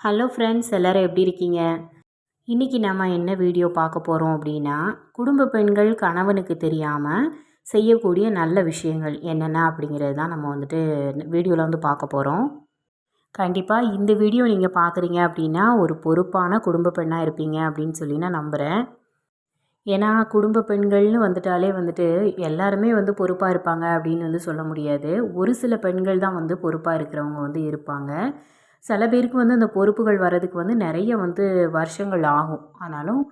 Hello friends எல்லோரும் எப்படி இருக்கீங்க? இன்றைக்கி நம்ம என்ன வீடியோ பார்க்க போகிறோம் அப்படின்னா குடும்ப பெண்கள் கணவனுக்கு தெரியாமல் செய்யக்கூடிய நல்ல விஷயங்கள் என்னென்ன அப்படிங்கிறது தான் நம்ம வந்துட்டு வீடியோவில் வந்து பார்க்க போகிறோம் கண்டிப்பாக இந்த வீடியோ நீங்கள் பார்க்குறீங்க அப்படின்னா ஒரு பொறுப்பான குடும்ப பெண்ணாக இருப்பீங்க அப்படின்னு சொல்லி நான் நம்புகிறேன் ஏன்னா குடும்ப பெண்கள்னு வந்துட்டாலே வந்துட்டு எல்லாருமே வந்து பொறுப்பாக இருப்பாங்க அப்படின்னு வந்து சொல்ல முடியாது. ஒரு சில பெண்கள் தான் வந்து பொறுப்பாக இருக்கிறவங்க வந்து இருப்பாங்க. சில பேருக்கு வந்து அந்த பொறுப்புகள் வர்றதுக்கு வந்து நிறைய வந்து வருஷங்கள் ஆகும். ஆனாலும்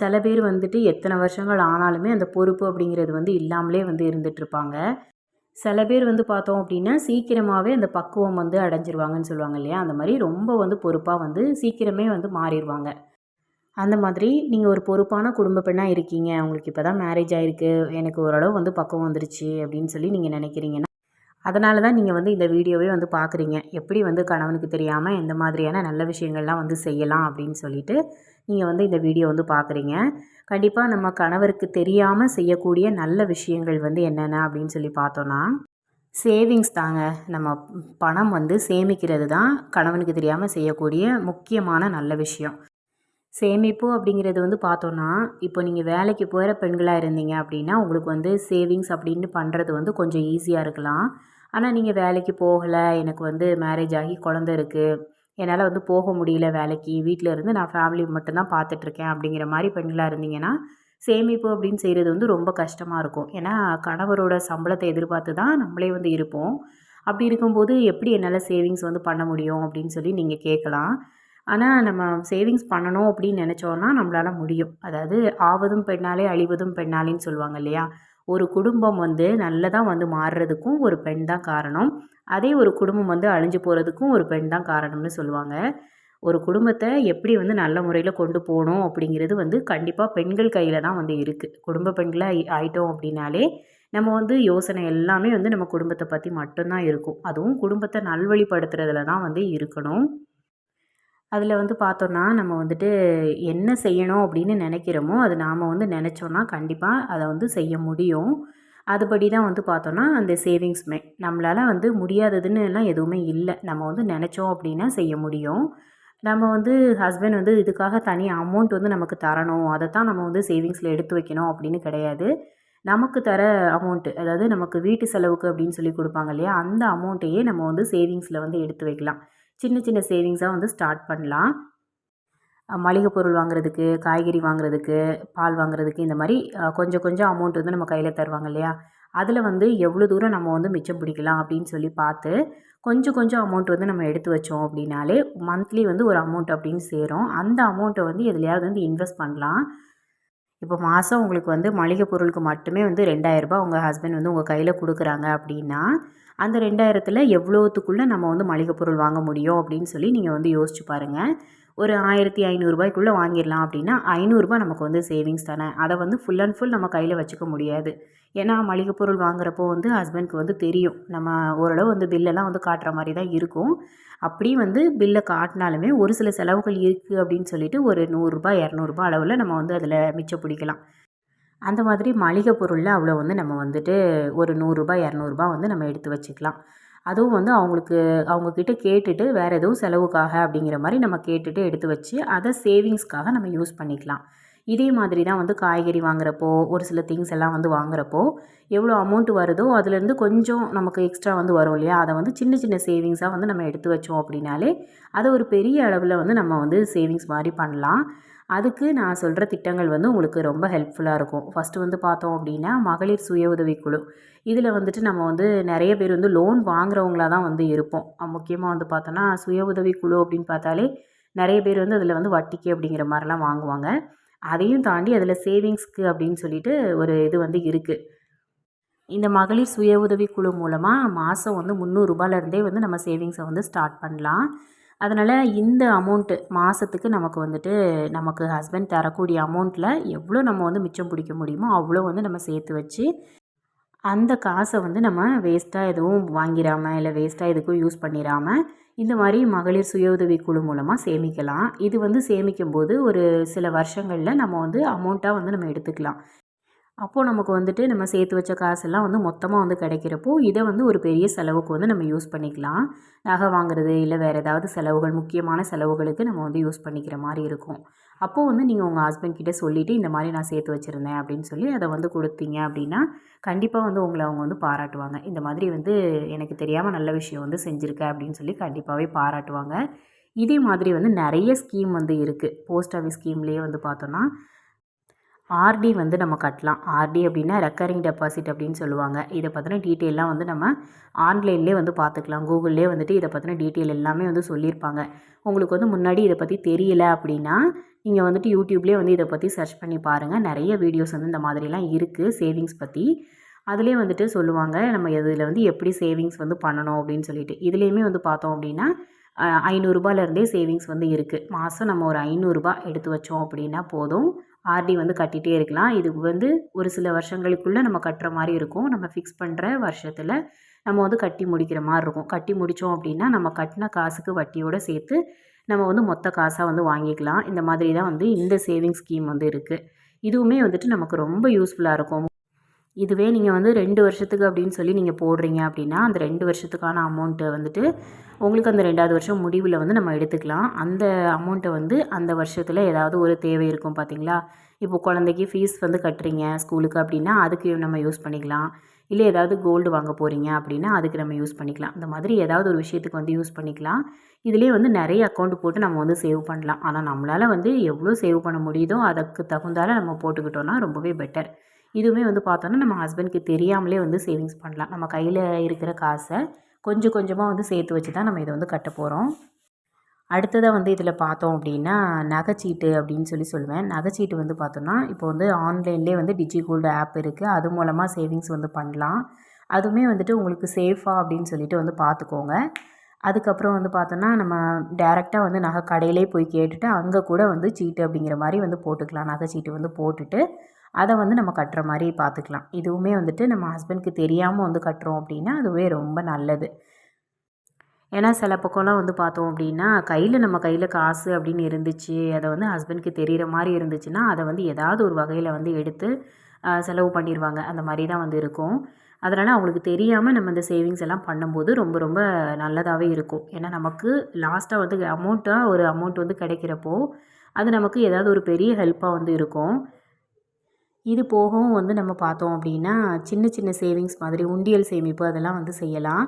சில பேர் வந்துட்டு எத்தனை வருஷங்கள் ஆனாலுமே அந்த பொறுப்பு அப்படிங்கிறது வந்து இல்லாமலே வந்து இருந்துகிட்ருப்பாங்க சில பேர் வந்து பார்த்தோம் அப்படின்னா சீக்கிரமாகவே அந்த பக்குவம் வந்து அடைஞ்சிருவாங்கன்னு சொல்லுவாங்க இல்லையா? அந்த மாதிரி ரொம்ப வந்து பொறுப்பாக வந்து சீக்கிரமே வந்து மாறிடுவாங்க அந்த மாதிரி நீங்கள் ஒரு பொறுப்பான குடும்ப பெண்ணாக இருக்கீங்க. உங்களுக்கு இப்போ தான் மேரேஜ் ஆகிருக்கு எனக்கு ஓரளவு வந்து பக்குவம் வந்துருச்சு அப்படின்னு சொல்லி நீங்கள் நினைக்கிறீங்கன்னா அதனால தான் நீங்கள் வந்து இந்த வீடியோவே வந்து பார்க்குறீங்க எப்படி வந்து கணவனுக்கு தெரியாமல் எந்த மாதிரியான நல்ல விஷயங்கள்லாம் வந்து செய்யலாம் அப்படின்னு சொல்லிட்டு நீங்கள் வந்து இந்த வீடியோ வந்து பார்க்குறீங்க கண்டிப்பாக நம்ம கணவருக்கு தெரியாமல் செய்யக்கூடிய நல்ல விஷயங்கள் வந்து என்னென்ன அப்படின்னு சொல்லி பார்த்தோன்னா சேவிங்ஸ் தாங்க. நம்ம பணம் வந்து சேமிக்கிறது தான் கணவனுக்கு தெரியாமல் செய்யக்கூடிய முக்கியமான நல்ல விஷயம். சேமிப்பு அப்படிங்கிறது வந்து பார்த்தோன்னா இப்போ நீங்கள் வேலைக்கு போகிற பெண்களாக இருந்தீங்க அப்படின்னா உங்களுக்கு வந்து சேவிங்ஸ் அப்படின்னு பண்ணுறது வந்து கொஞ்சம் ஈஸியாக இருக்கலாம். ஆனால் நீங்கள் வேலைக்கு போகலை எனக்கு வந்து மேரேஜ் ஆகி குழந்த இருக்குது என்னால் வந்து போக முடியல வேலைக்கு வீட்டில் இருந்து நான் ஃபேமிலி மட்டும்தான் பார்த்துட்ருக்கேன் அப்படிங்கிற மாதிரி பெண்களாக இருந்தீங்கன்னா சேமிப்பு அப்படின்னு செய்கிறது வந்து ரொம்ப கஷ்டமாக இருக்கும். ஏன்னா கணவரோட சம்பளத்தை எதிர்பார்த்து தான் நம்மளே வந்து இருப்போம். அப்படி இருக்கும்போது எப்படி என்னால் சேவிங்ஸ் வந்து பண்ண முடியும் அப்படின்னு சொல்லி நீங்கள் கேட்கலாம். ஆனால் நம்ம சேவிங்ஸ் பண்ணணும் அப்படின்னு நினச்சோன்னா நம்மளால் முடியும். அதாவது ஆவதும் பெண்ணாலே அழிவதும் பெண்ணாலேன்னு சொல்லுவாங்க இல்லையா? ஒரு குடும்பம் வந்து நல்லதாக வந்து மாறுறதுக்கும் ஒரு பெண் தான் காரணம். அதே ஒரு குடும்பம் வந்து அழிஞ்சு போகிறதுக்கும் ஒரு பெண் தான் காரணம்னு சொல்லுவாங்க. ஒரு குடும்பத்தை எப்படி வந்து நல்ல முறையில் கொண்டு போகணும் அப்படிங்கிறது வந்து கண்டிப்பாக பெண்கள் கையில் தான் வந்து இருக்குது குடும்ப பெண்களாக ஆயிட்டோம் அப்படின்னாலே நம்ம வந்து யோசனை எல்லாமே வந்து நம்ம குடும்பத்தை பற்றி மட்டும்தான் இருக்கும். அதுவும் குடும்பத்தை நல்வழிப்படுத்துறதுல தான் வந்து இருக்கணும். அதில் வந்து பார்த்தோன்னா நம்ம வந்துட்டு என்ன செய்யணும் அப்படின்னு நினைக்கிறோமோ அது நாம் வந்து நினச்சோன்னா கண்டிப்பாக அதை வந்து செய்ய முடியும். அதுபடி தான் வந்து பார்த்தோன்னா அந்த சேவிங்ஸ்மே நம்மளால் வந்து முடியாததுன்னு எல்லாம் எதுவுமே இல்லை. நம்ம வந்து நினச்சோம் அப்படின்னா செய்ய முடியும். நம்ம வந்து ஹஸ்பண்ட் வந்து இதுக்காக தனி அமௌண்ட் வந்து நமக்கு தரணும். அதை தான் நம்ம வந்து சேவிங்ஸில் எடுத்து வைக்கணும் அப்படின்னு கிடையாது. நமக்கு தர அமௌண்ட்டு அதாவது நமக்கு வீட்டு செலவுக்கு அப்படின்னு சொல்லி கொடுப்பாங்க இல்லையா? அந்த அமௌண்ட்டையே நம்ம வந்து சேவிங்ஸில் வந்து எடுத்து வைக்கலாம். சின்ன சின்ன சேவிங்ஸாக வந்து ஸ்டார்ட் பண்ணலாம். மளிகை பொருள் வாங்குறதுக்கு காய்கறி வாங்குறதுக்கு பால் வாங்குறதுக்கு இந்த மாதிரி கொஞ்சம் கொஞ்சம் அமௌண்ட் வந்து நம்ம கையில் தருவாங்க இல்லையா? அதில் வந்து எவ்வளோ தூரம் நம்ம வந்து மிச்சம் பிடிக்கலாம் அப்படின்னு சொல்லி பார்த்து கொஞ்சம் கொஞ்சம் அமௌண்ட் வந்து நம்ம எடுத்து வச்சோம் அப்படின்னாலே மந்த்லி வந்து ஒரு அமௌண்ட் அப்படின்னு சேரும். அந்த அமௌண்ட்டை வந்து எதுலையாவது வந்து இன்வெஸ்ட் பண்ணலாம். இப்போ மாதம் உங்களுக்கு வந்து மளிகை பொருளுக்கு மட்டுமே வந்து ரெண்டாயிரரூபா உங்கள் ஹஸ்பண்ட் வந்து உங்கள் கையில் கொடுக்குறாங்க அப்படின்னா அந்த ரெண்டாயிரத்தில் எவ்வளோத்துக்குள்ளே நம்ம வந்து மளிகை பொருள் வாங்க முடியும் அப்படின்னு சொல்லி நீங்கள் வந்து யோசிச்சு பாருங்கள் ஒரு ஆயிரத்தி ஐநூறுரூபாய்க்குள்ளே வாங்கிடலாம் அப்படின்னா ஐநூறுரூபா நமக்கு வந்து சேவிங்ஸ் தானே. அதை வந்து ஃபுல் அண்ட் ஃபுல் நம்ம கையில் வச்சுக்க முடியாது. ஏன்னா மளிகை பொருள் வாங்குறப்போ வந்து ஹஸ்பண்ட்க்கு வந்து தெரியும். நம்ம ஓரளவு வந்து பில்லெல்லாம் வந்து காட்டுற மாதிரி தான் இருக்கும். அப்படி வந்து பில்லை காட்டினாலுமே ஒரு சில செலவுகள் இருக்குது அப்படின்னு சொல்லிட்டு ஒரு நூறுரூபா இரநூறுபா அளவில் நம்ம வந்து அதில் மிச்சம் பிடிக்கலாம். அந்த மாதிரி மளிகை பொருளில் அவ்வளோ வந்து நம்ம வந்துட்டு ஒரு நூறுரூபா இரநூறுபா வந்து நம்ம எடுத்து வச்சுக்கலாம். அதுவும் வந்து அவங்களுக்கு அவங்கக்கிட்ட கேட்டுட்டு வேறு எதுவும் செலவுக்காக அப்படிங்கிற மாதிரி நம்ம கேட்டுட்டு எடுத்து வச்சு அதை சேவிங்ஸ்க்காக நம்ம யூஸ் பண்ணிக்கலாம். இதே மாதிரி தான் வந்து காய்கறி வாங்குறப்போ ஒரு சில திங்ஸ் எல்லாம் வந்து வாங்குறப்போ எவ்வளோ அமௌண்ட் வருதோ அதுலேருந்து கொஞ்சம் நமக்கு எக்ஸ்ட்ரா வந்து வரும் இல்லையா? அதை வந்து சின்ன சின்ன சேவிங்ஸாக வந்து நம்ம எடுத்து வச்சோம் அப்படின்னாலே அதை ஒரு பெரிய அளவில் வந்து நம்ம வந்து சேவிங்ஸ் மாதிரி பண்ணலாம். அதுக்கு நான் சொல்கிற திட்டங்கள் வந்து உங்களுக்கு ரொம்ப ஹெல்ப்ஃபுல்லாக இருக்கும். ஃபஸ்ட்டு வந்து பார்த்தோம் அப்படின்னா மகளிர் சுய உதவிக்குழு. இதில் வந்துட்டு நம்ம வந்து நிறைய பேர் வந்து லோன் வாங்குறவங்களாக தான் வந்து இருப்போம். முக்கியமாக வந்து பார்த்தோன்னா சுய உதவிக்குழு அப்படின்னு பார்த்தாலே நிறைய பேர் வந்து அதில் வந்து வட்டிக்கு அப்படிங்கிற மாதிரிலாம் வாங்குவாங்க. அதையும் தாண்டி அதில் சேவிங்ஸ்க்கு அப்படின்னு சொல்லிட்டு ஒரு இது வந்து இருக்குது இந்த மகளிர் சுய உதவிக்குழு மூலமாக மாதம் வந்து முந்நூறுரூபாலேருந்தே வந்து நம்ம சேவிங்ஸை வந்து ஸ்டார்ட் பண்ணலாம். அதனால் இந்த அமௌண்ட்டு மாதத்துக்கு நமக்கு வந்துட்டு நமக்கு ஹஸ்பண்ட் தரக்கூடிய அமௌண்ட்டில் எவ்வளோ நம்ம வந்து மிச்சம் பிடிக்க முடியுமோ அவ்வளோ வந்து நம்ம சேர்த்து வச்சு அந்த காசை வந்து நம்ம வேஸ்ட்டாக எதுவும் வாங்கிடாமல் இல்லை வேஸ்ட்டாக எதுக்கும் யூஸ் பண்ணிடாமல் இந்த மாதிரி மகளிர் சுய உதவி குழு மூலமாக சேமிக்கலாம். இது வந்து சேமிக்கும் போது ஒரு சில வருஷங்களில் நம்ம வந்து அமௌண்ட்டாக வந்து நம்ம எடுத்துக்கலாம். அப்போது நமக்கு வந்துட்டு நம்ம சேர்த்து வச்ச காசெல்லாம் வந்து மொத்தமாக வந்து கிடைக்கிறப்போ இதை வந்து ஒரு பெரிய செலவுக்கு வந்து நம்ம யூஸ் பண்ணிக்கலாம். நகை வாங்குறது இல்லை வேறு ஏதாவது செலவுகள் முக்கியமான செலவுகளுக்கு நம்ம வந்து யூஸ் பண்ணிக்கிற மாதிரி இருக்கும். அப்போது வந்து நீங்கள் உங்கள் ஹஸ்பண்ட் கிட்டே சொல்லிவிட்டு இந்த மாதிரி நான் சேர்த்து வச்சுருந்தேன் அப்படின்னு சொல்லி அதை வந்து கொடுத்தீங்க அப்படின்னா கண்டிப்பாக வந்து உங்களை அவங்க வந்து பாராட்டுவாங்க. இந்த மாதிரி வந்து எனக்கு தெரியாமல் நல்ல விஷயம் வந்து செஞ்சுருக்க அப்படின்னு சொல்லி கண்டிப்பாகவே பாராட்டுவாங்க. இதே மாதிரி வந்து நிறைய ஸ்கீம் வந்து இருக்குது போஸ்ட் ஆஃபீஸ் ஸ்கீம்லேயே வந்து பார்த்தோன்னா ஆர்டி வந்து நம்ம கட்டலாம். ஆர்டி அப்படின்னா ரெக்கரிங் டெபாசிட் அப்படின்னு சொல்லுவாங்க. இதை பற்றின டீட்டெயிலாம் வந்து நம்ம ஆன்லைன்லேயே வந்து பார்த்துக்கலாம். கூகுள்லேயே வந்துட்டு இதை பற்றின டீட்டெயில் எல்லாமே வந்து சொல்லியிருப்பாங்க. உங்களுக்கு வந்து முன்னாடி இதை பற்றி தெரியல அப்படின்னா நீங்கள் வந்துட்டு யூடியூப்லேயே வந்து இதை பற்றி சர்ச் பண்ணி பாருங்கள் நிறைய வீடியோஸ் வந்து இந்த மாதிரிலாம் இருக்குது சேவிங்ஸ் பற்றி அதிலே வந்துட்டு சொல்லுவாங்க நம்ம இதில் வந்து எப்படி சேவிங்ஸ் வந்து பண்ணணும் அப்படின்னு சொல்லிட்டு. இதுலேயுமே வந்து பார்த்தோம் அப்படின்னா ஐநூறுரூபாலேருந்தே சேவிங்ஸ் வந்து இருக்குது மாதம் நம்ம ஒரு ஐநூறுரூபா எடுத்து வச்சோம் அப்படின்னா போதும். ஆர்டி வந்து கட்டிகிட்டே இருக்கலாம். இது வந்து ஒரு சில வருஷங்களுக்குள்ளே நம்ம கட்டுற மாதிரி இருக்கும். நம்ம ஃபிக்ஸ் பண்ணுற வருஷத்தில் நம்ம வந்து கட்டி முடிக்கிற மாதிரி இருக்கும். கட்டி முடித்தோம் அப்படின்னா நம்ம கட்டின காசுக்கு வட்டியோடு சேர்த்து நம்ம வந்து மொத்த காசாக வந்து வாங்கிக்கலாம். இந்த மாதிரி தான் வந்து இந்த சேவிங் ஸ்கீம் வந்து இருக்குது இதுவுமே வந்துட்டு நமக்கு ரொம்ப யூஸ்ஃபுல்லாக இருக்கும். இதுவே நீங்கள் வந்து ரெண்டு வருஷத்துக்கு அப்படின்னு சொல்லி நீங்கள் போடுறீங்க அப்படின்னா அந்த ரெண்டு வருஷத்துக்கான அமௌண்ட்டை வந்துட்டு உங்களுக்கு அந்த ரெண்டாவது வருஷம் முடிவில் வந்து நம்ம எடுத்துக்கலாம். அந்த அமௌண்ட்டை வந்து அந்த வருஷத்தில் ஏதாவது ஒரு தேவை இருக்கும் பார்த்தீங்களா இப்போ குழந்தைக்கு ஃபீஸ் வந்து கட்டுறீங்க ஸ்கூலுக்கு அப்படின்னா அதுக்கு நம்ம யூஸ் பண்ணிக்கலாம். இல்லை ஏதாவது கோல்டு வாங்க போகிறீங்க அப்படின்னா அதுக்கு நம்ம யூஸ் பண்ணிக்கலாம். இந்த மாதிரி ஏதாவது ஒரு விஷயத்துக்கு வந்து யூஸ் பண்ணிக்கலாம். இதுலேயே வந்து நிறைய அக்கௌண்ட் போட்டு நம்ம வந்து சேவ் பண்ணலாம். ஆனால் நம்மளால் வந்து எவ்வளோ சேவ் பண்ண முடியுதோ அதுக்கு தகுந்தால நம்ம போட்டுக்கிட்டோன்னா ரொம்பவே பெட்டர் இதுவுமே வந்து பார்த்தோன்னா நம்ம ஹஸ்பண்ட்க்கு தெரியாமலே வந்து சேவிங்ஸ் பண்ணலாம். நம்ம கையில் இருக்கிற காசை கொஞ்சம் கொஞ்சமாக வந்து சேர்த்து வச்சு தான் நம்ம இதை வந்து கட்ட போகிறோம் அடுத்ததாக வந்து இதில் பார்த்தோம் அப்படின்னா நகைச்சீட்டு அப்படின்னு சொல்லி சொல்லுவேன். நகைச்சீட்டு வந்து பார்த்தோன்னா இப்போ வந்து ஆன்லைன்லேயே வந்து டிஜி கோல்டு ஆப் இருக்குது அது மூலமாக சேவிங்ஸ் வந்து பண்ணலாம். அதுவுமே வந்துட்டு உங்களுக்கு சேஃபாக அப்படின்னு சொல்லிட்டு வந்து பார்த்துக்கோங்க. அதுக்கப்புறம் வந்து பார்த்தோன்னா நம்ம டேரெக்டாக வந்து நகை கடையிலே போய் கேட்டுட்டு அங்கே கூட வந்து சீட்டு அப்படிங்கிற மாதிரி வந்து போட்டுக்கலாம். நகை சீட்டு வந்து போட்டுட்டு அதை வந்து நம்ம கட்டுற மாதிரி பார்த்துக்கலாம். இதுவுமே வந்துட்டு நம்ம ஹஸ்பண்ட்க்கு தெரியாமல் வந்து கட்டுறோம் அப்படின்னா அதுவே ரொம்ப நல்லது. ஏன்னா சில பக்கம்லாம் வந்து பார்த்தோம் அப்படின்னா கையில் நம்ம கையில் காசு அப்படின்னு இருந்துச்சு அதை வந்து ஹஸ்பண்ட்க்கு தெரிகிற மாதிரி இருந்துச்சுன்னா அதை வந்து ஏதாவது ஒரு வகையில் வந்து எடுத்து செலவு பண்ணிடுவாங்க அந்த மாதிரி தான் வந்து இருக்கும். அதனால் அவங்களுக்கு தெரியாமல் நம்ம இந்த சேவிங்ஸ் எல்லாம் பண்ணும்போது ரொம்ப ரொம்ப நல்லதாகவே இருக்கும். ஏன்னா நமக்கு லாஸ்ட்டாக வந்து அமௌண்ட்டாக ஒரு அமௌண்ட் வந்து கிடைக்கிறப்போ அது நமக்கு ஏதாவது ஒரு பெரிய ஹெல்ப்பாக வந்து இருக்கும். இது போகவும் வந்து நம்ம பார்த்தோம் அப்படின்னா சின்ன சின்ன சேவிங்ஸ் மாதிரி உண்டியல் சேமிப்பு அதெல்லாம் வந்து செய்யலாம்.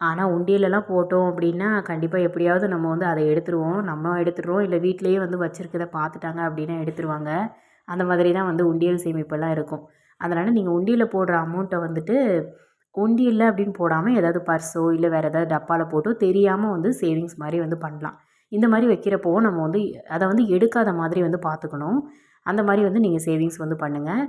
ஆனால் உண்டியலெல்லாம் போட்டோம் அப்படின்னா கண்டிப்பாக எப்படியாவது நம்ம வந்து அதை எடுத்துருவோம். நம்ம எடுத்துடுறோம். இல்லை வீட்டிலேயே வந்து வச்சுருக்கத பார்த்துட்டாங்க அப்படின்னா எடுத்துருவாங்க. அந்த மாதிரி தான் வந்து உண்டியல் சேமிப்பெல்லாம் இருக்கும். அதனால் நீங்கள் உண்டியலில் போடுற அமௌண்ட்டை வந்துட்டு உண்டியலில் அப்படின்னு போடாமல் ஏதாவது பர்ஸோ இல்லை வேறு ஏதாவது டப்பாவில் போட்டோ தெரியாமல் வந்து சேவிங்ஸ் மாதிரி வந்து பண்ணலாம். இந்த மாதிரி வைக்கிறப்போ நம்ம வந்து அதை வந்து எடுக்காத மாதிரி வந்து பார்த்துக்கணும். அந்த மாதிரி வந்து நீங்கள் சேவிங்ஸ் வந்து பண்ணுங்கள்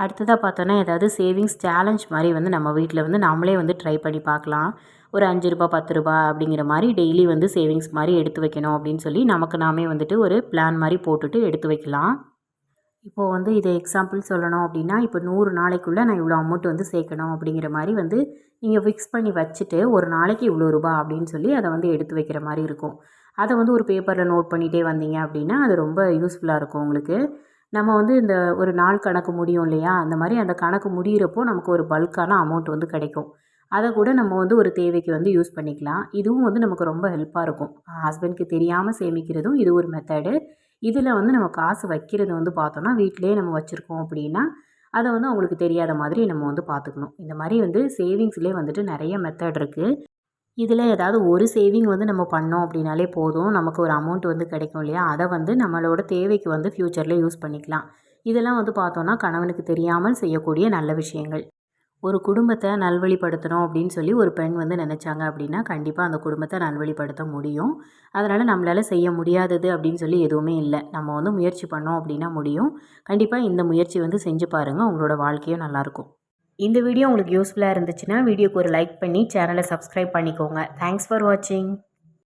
அடுத்ததாக பார்த்தோன்னா ஏதாவது சேவிங்ஸ் சேலஞ்ச் மாதிரி வந்து நம்ம வீட்டில் வந்து நம்மளே வந்து ட்ரை பண்ணி பார்க்கலாம். ஒரு அஞ்சு ரூபா பத்து ரூபா அப்படிங்கிற மாதிரி டெய்லி வந்து சேவிங்ஸ் மாதிரி எடுத்து வைக்கணும் அப்படின்னு சொல்லி நமக்கு நாமே வந்துட்டு ஒரு பிளான் மாதிரி போட்டுட்டு எடுத்து வைக்கலாம். இப்போது வந்து இதை எக்ஸாம்பிள் சொல்லணும் அப்படின்னா இப்போ நூறு நாளைக்குள்ளே நான் இவ்வளோ அமௌண்ட் வந்து சேர்க்கணும் அப்படிங்கிற மாதிரி வந்து நீங்கள் ஃபிக்ஸ் பண்ணி வச்சுட்டு ஒரு நாளைக்கு இவ்வளோ ரூபா அப்படின்னு சொல்லி அதை வந்து எடுத்து வைக்கிற மாதிரி இருக்கும். அதை வந்து ஒரு பேப்பரில் நோட் பண்ணிகிட்டே வந்தீங்க அப்படின்னா அது ரொம்ப யூஸ்ஃபுல்லாக இருக்கும் உங்களுக்கு. நம்ம வந்து இந்த ஒரு நாள் கணக்கு முடியும் இல்லையா? அந்த மாதிரி அந்த கணக்கு முடிகிறப்போ நமக்கு ஒரு பல்கான அமௌண்ட் வந்து கிடைக்கும். அதை கூட நம்ம வந்து ஒரு தேவைக்கு வந்து யூஸ் பண்ணிக்கலாம். இதுவும் வந்து நமக்கு ரொம்ப ஹெல்ப்பாக இருக்கும். ஹஸ்பண்ட்க்கு தெரியாமல் சேமிக்கிறதும் இது ஒரு மெத்தடு இதில் வந்து நம்ம காசு வைக்கிறது வந்து பார்த்தோன்னா வீட்டிலே நம்ம வச்சுருக்கோம் அப்படின்னா அதை வந்து அவங்களுக்கு தெரியாத மாதிரி நம்ம வந்து பார்த்துக்கணும். இந்த மாதிரி வந்து சேவிங்ஸ்லேயே வந்துட்டு நிறைய மெத்தட் இருக்குது இதில் ஏதாவது ஒரு சேவிங் வந்து நம்ம பண்ணோம் அப்படின்னாலே போதும். நமக்கு ஒரு அமௌண்ட் வந்து கிடைக்கும் இல்லையா? அதை வந்து நம்மளோட தேவைக்கு வந்து ஃப்யூச்சரில் யூஸ் பண்ணிக்கலாம். இதெல்லாம் வந்து பார்த்தோன்னா கணவனுக்கு தெரியாமல் செய்யக்கூடிய நல்ல விஷயங்கள். ஒரு குடும்பத்தை நல்வழிப்படுத்தணும் அப்படின்னு சொல்லி ஒரு பெண் வந்து நினச்சாங்க அப்படின்னா கண்டிப்பாக அந்த குடும்பத்தை நல்வழிப்படுத்த முடியும். அதனால் நம்மளால் செய்ய முடியாதது அப்படின்னு சொல்லி எதுவுமே இல்லை. நம்ம வந்து முயற்சி பண்ணோம் அப்படின்னா முடியும். கண்டிப்பாக இந்த முயற்சி வந்து செஞ்சு பாருங்கள் உங்களோட வாழ்க்கையும் நல்லாயிருக்கும் இந்த வீடியோ உங்களுக்கு யூஸ்ஃபுல்லாக இருந்துச்சுன்னா வீடியோக்கு ஒரு லைக் பண்ணி சேனலை சப்ஸ்கிரைப் பண்ணிக்கோங்க. தேங்க்ஸ் ஃபார் வாட்சிங்